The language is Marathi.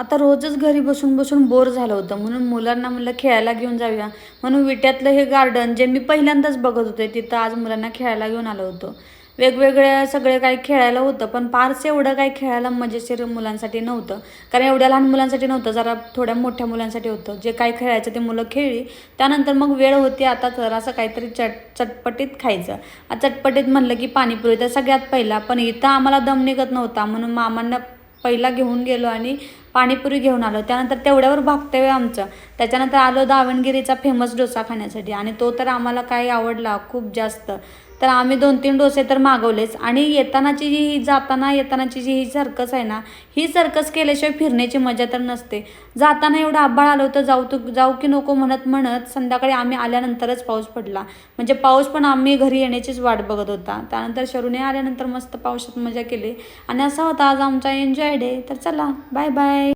आता रोजच घरी बसून बसून बोर झालं होतं. म्हणून मुलांना म्हणलं खेळायला घेऊन जाऊया. म्हणून विट्यातलं हे गार्डन जे मी पहिल्यांदाच बघत होते तिथं आज मुलांना खेळायला घेऊन आलो होतो. वेगवेगळ्या सगळे काही खेळायला होतं पण फारसं एवढं काही खेळायला मजेशीर मुलांसाठी नव्हतं. कारण एवढ्या लहान मुलांसाठी नव्हतं जरा थोड्या मोठ्या मुलांसाठी होतं. जे काही खेळायचं ते मुलं खेळली. त्यानंतर मग वेळ होती आता तर असं काहीतरी चट चटपटीत खायचं. चटपटीत म्हणलं की पाणीपुरी तर सगळ्यात पहिला पण इथं आम्हाला दम निघत नव्हता. म्हणून मामांना पहिला घेऊन गेलो आणि पाणीपुरी घेऊन आलो. त्यानंतर तेवढ्यावर भागतोय आमचं. त्याच्यानंतर आलो दावणगिरीचा फेमस डोसा खाण्यासाठी. आणि तो तर आम्हाला काही आवडला खूप जास्त. तर आम्ही दोन तीन डोसे तर मागवलेच. आणि येतानाची जी ही जाताना येतानाची जी ही सर्कस आहे ना ही सर्कस केल्याशिवाय फिरण्याची मजा तर नसते. जाताना एवढं आभाळ आलं होतं जाऊ तू जाऊ की नको म्हणत म्हणत संध्याकाळी आम्ही आल्यानंतरच पाऊस पडला. म्हणजे पाऊस पण आम्ही घरी येण्याचीच वाट बघत होता. त्यानंतर शरूने आल्यानंतर मस्त पावसात मजा केली. आणि असा होता आज आमचा एन्जॉय डे तर चला बाय बाय